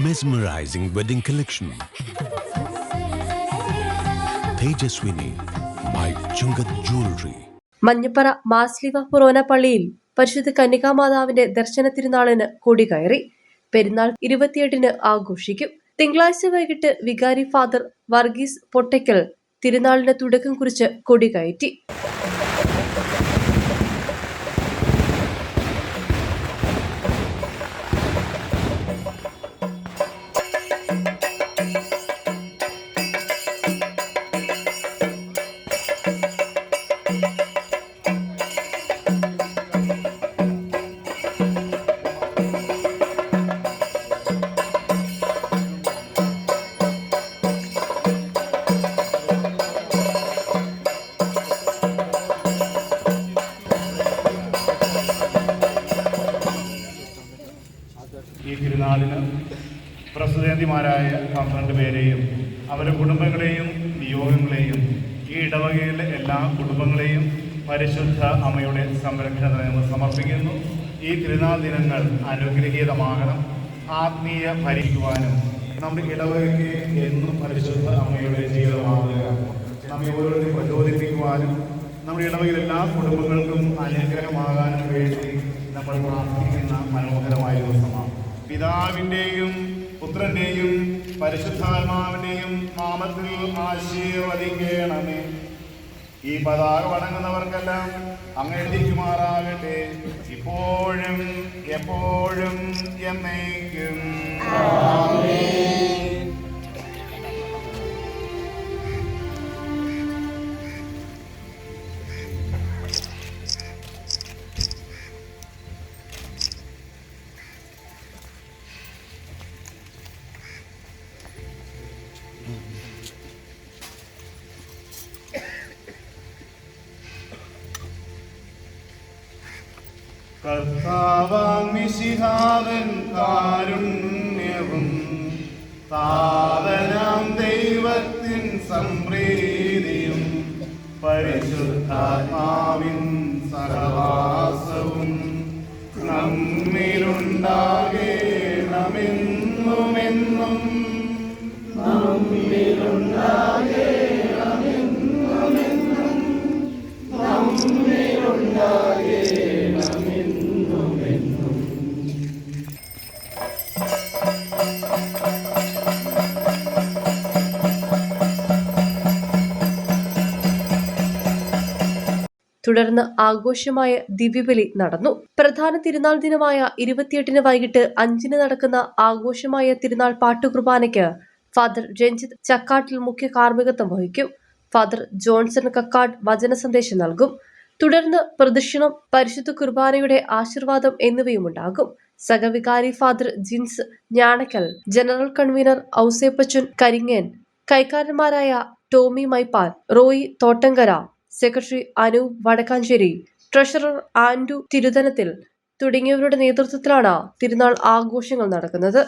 mesmerizing wedding collection. Tejaswini by Chungath Jewelry. മഞ്ഞപ്പറ മാസ്ലിക ഫൊറോന പള്ളിയിൽ പരിശുദ്ധ കന്യകാമാതാവിന്റെ ദർശന തിരുനാളിന് കൊടികയറി പെരുന്നാൾ ഇരുപത്തിയെട്ടിന് ആഘോഷിക്കും തിങ്കളാഴ്ച വൈകിട്ട് വികാരി ഫാദർ വർഗീസ് പൊട്ടയ്ക്കൽ തിരുനാളിന് തുടക്കം കുറിച്ച് കൊടികയറ്റി ഈ തിരുനാളിന് പ്രസിദ്ധേന്തിമാരായ പന്ത്രണ്ട് പേരെയും അവരുടെ കുടുംബങ്ങളെയും നിയോഗങ്ങളെയും ഈ ഇടവകയിലെ എല്ലാ കുടുംബങ്ങളെയും പരിശുദ്ധ അമ്മയുടെ സംരക്ഷണത്തിന് നിയമം സമർപ്പിക്കുന്നു. ഈ തിരുനാൾ ദിനങ്ങൾ അനുഗ്രഹീതമാകണം. ആത്മീയ ഭരിക്കുവാനും നമ്മുടെ ഇടവകയ്ക്ക് എന്നും പരിശുദ്ധ അമ്മയുടെ ജീവിതമാകുക. നമ്മെ ഓരോരുത്തരും പ്രചോദിപ്പിക്കുവാനും നമ്മുടെ ഇടവകയിൽ എല്ലാ കുടുംബങ്ങൾക്കും അനുഗ്രഹമാകാനും വേണ്ടി നമ്മൾ പ്രാർത്ഥിക്കുന്ന മനോഹരമായ ദിവസമാണ്. പിതാവിന്റെയും പുത്രന്റെയും പരിശുദ്ധാത്മാവിന്റെയും നാമത്തിൽ ആശീർവദിക്കണമേ. ഈ പതാക വണങ്ങുന്നവർക്കെല്ലാം അങ്ങെഴുതിക്കുമാറാകട്ടെ ഇപ്പോഴും എപ്പോഴും എന്നേക്കും. കർത്താവാമിശിഹാവൻ കാരുണ്യവും താവനാം ദൈവത്തിൻ സംപ്രീതിയും പരിശുദ്ധാത്മാവിൻ സഹവാസവും നമ്മിലുണ്ടാകേണമെന്നുമെന്നും തുടർന്ന് ആഘോഷമായ ദിവ്യബലി നടന്നു. പ്രധാന തിരുനാൾ ദിനമായ ഇരുപത്തിയെട്ടിന് വൈകിട്ട് അഞ്ചിന് നടക്കുന്ന ആഘോഷമായ തിരുനാൾ പാട്ടുകുർബാനയ്ക്ക് ഫാദർ രഞ്ജിത്ത് ചക്കാട്ടിൽ മുഖ്യ കാർമ്മികത്വം വഹിക്കും. ഫാദർ ജോൺസൺ കക്കാട് വചന സന്ദേശം നൽകും. തുടർന്ന് പ്രദക്ഷിണം പരിശുദ്ധ കുർബാനയുടെ ആശീർവാദം എന്നിവയും ഉണ്ടാകും സഹവികാരി father Jins Njanakkal general convener Ouseppachan Karingan കൈക്കാരന്മാരായ Tomy Maippal Roy Thottankara secretary Anu Vadakkanchery treasurer Andu Thiruthanathil തുടങ്ങിയവരുടെ നേതൃത്വത്തിലാണ് തിരുനാൾ ആഘോഷങ്ങൾ നടക്കുന്നത്.